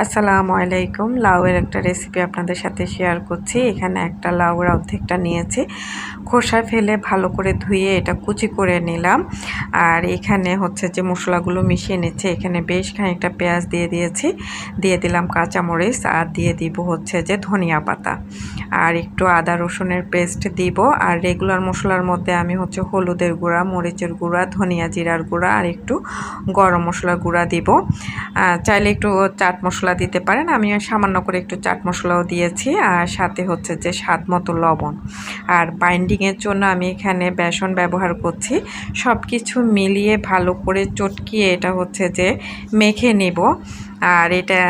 আসসালামু আলাইকুম। লাউয়ের একটা রেসিপি আপনাদের সাথে শেয়ার করছি। এখানে একটা লাউয়ের অর্ধেকটা নিয়েছি। খোসা ফেলে ভালো করে ধুয়ে এটা কুচি করে নিলাম। আর এখানে হচ্ছে যে মশলাগুলো মিশিয়ে নিচ্ছে। এখানে বেশ খানিকটা পেঁয়াজ দিয়ে দিয়েছি। দিয়ে দিলাম কাঁচামরিচ আর দিয়ে দিব হচ্ছে যে ধনিয়া পাতা। আর একটু আদা রসুনের পেস্ট দিব। আর রেগুলার মশলার মধ্যে আমি হচ্ছে হলুদের গুঁড়া, মরিচের গুঁড়া, ধনিয়া জিরার গুঁড়া আর একটু গরম মশলার গুঁড়া দিব। চাইলে একটু চাট মশলা দিতে পারেন। আমি সামান্য করে একটু চাট মশলাও দিয়েছি। আর সাথে হচ্ছে যে স্বাদ মতো লবণ। আর বাইন্ডিংয়ের জন্য আমি এখানে বেসন ব্যবহার করছি। সব কিছু মিলিয়ে ভালো করে চটকিয়ে এটা হচ্ছে যে মেখে নেব। আর এটা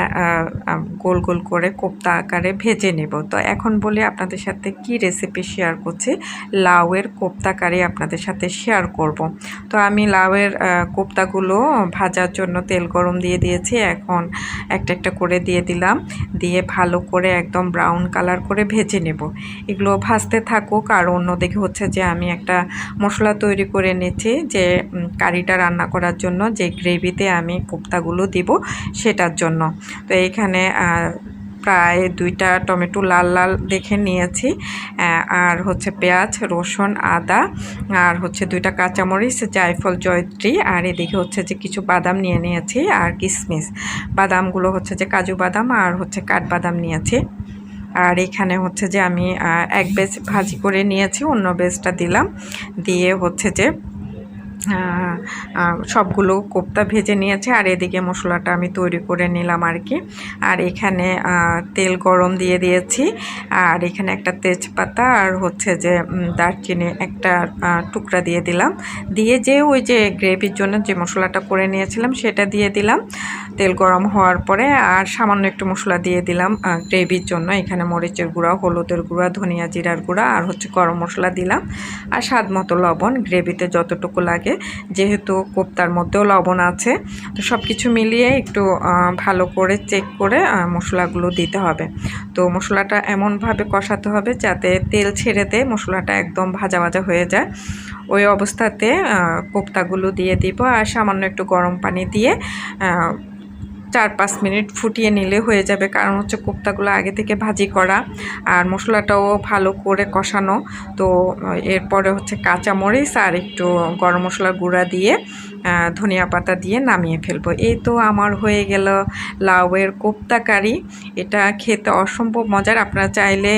গোল গোল করে কোপ্তা আকারে ভেজে নেব। তো এখন বলি আপনাদের সাথে কি রেসিপি শেয়ার করছি, লাউয়ের কোপ্তা কারি আপনাদের সাথে শেয়ার করব। তো আমি লাউয়ের কোপ্তাগুলো ভাজার জন্য তেল গরম দিয়ে দিয়েছি। এখন একটা একটা করে দিয়ে দিলাম। দিয়ে ভালো করে একদম ব্রাউন কালার করে ভেজে নেব। এগুলো ভাজতে থাকুক। আর অন্যদিকে হচ্ছে যে আমি একটা মশলা তৈরি করে নিচ্ছি যে কারিটা রান্না করার জন্য যে গ্রেভিতে আমি কোপ্তাগুলো দিব, সেটা এটার জন্য। তো এইখানে প্রায় দুইটা টমেটো লাল লাল দেখে নিয়েছি আর হচ্ছে পেঁয়াজ, রসুন, আদা, আর হচ্ছে দুইটা কাঁচামরিচ, জায়ফল, জয়ত্রী, আর এদিকে হচ্ছে যে কিছু বাদাম নিয়ে নিয়েছি, আর কিশমিশ বাদামগুলো হচ্ছে যে কাজু বাদাম, আর হচ্ছে কাঠবাদাম নিয়েছি। আর এখানে হচ্ছে যে আমি এক বেজ ভাজি করে নিয়েছি, অন্য বেজটা দিলাম। দিয়ে হচ্ছে যে সবগুলো কোপ্তা ভেজে নিয়েছে আর এদিকে মশলাটা আমি তৈরি করে নিলাম আর কি। আর এখানে তেল গরম দিয়ে দিয়েছি। আর এখানে একটা তেজপাতা আর হচ্ছে যে দারচিনি একটা টুকরা দিয়ে দিলাম। দিয়ে যে ওই যে গ্রেভির জন্য যে মশলাটা করে নিয়েছিলাম সেটা দিয়ে দিলাম। তেল গরম হওয়ার পরে আর সামান্য একটু মশলা দিয়ে দিলাম গ্রেভির জন্য। এখানে মরিচের গুঁড়া, হলুদের গুঁড়া, ধনিয়া জিরার গুঁড়া আর হচ্ছে গরম মশলা দিলাম। আর স্বাদ মতো লবণ গ্রেভিতে যতটুকু লাগে যেহেতু কোপ্তার মধ্যেও লবণ আছে। তো সব কিছু মিলিয়ে একটু ভালো করে চেক করে মশলাগুলো দিতে হবে। তো মশলাটা এমনভাবে কষাতে হবে যাতে তেল ছেড়ে দেয় মশলাটা একদম ভাজা ভাজা হয়ে যায়। ওই অবস্থাতে কোপ্তাগুলো দিয়ে দিব আর সামান্য একটু গরম পানি দিয়ে চার পাঁচ মিনিট ফুটিয়ে নিলে হয়ে যাবে। কারণ হচ্ছে কোপ্তাগুলো আগে থেকে ভাজি করা আর মশলাটাও ভালো করে কষানো। তো, এরপরে হচ্ছে কাঁচা মরিচ আর একটু গরম মশলার গুঁড়া দিয়ে ধনিয়া পাতা দিয়ে নামিয়ে ফেলব। এই তো আমার হয়ে গেল লাউয়ের কোপ্তা কারি। এটা খেতে অসম্ভব মজার। আপনারা চাইলে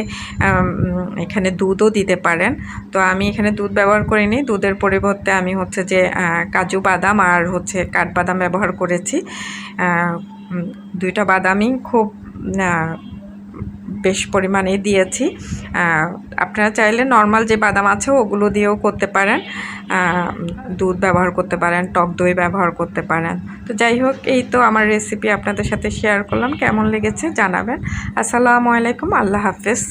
এখানে দুধও দিতে পারেন। তো আমি এখানে দুধ ব্যবহার করিনি। দুধের পরিবর্তে আমি হচ্ছে যে কাজু বাদাম আর হচ্ছে কাঠবাদাম ব্যবহার করেছি। দুইটা বাদামি খুব বেশ পরিমাণে দিয়েছি। আপনারা চাইলে নর্মাল যে বাদাম আছে ওগুলো দিয়েও করতে পারেন। দুধ ব্যবহার করতে পারেন, টক দই ব্যবহার করতে পারেন। তো যাই হোক, এই তো আমার রেসিপি আপনাদের সাথে শেয়ার করলাম। কেমন লেগেছে জানাবেন। আসসালামু আলাইকুম, আল্লাহ হাফেজ।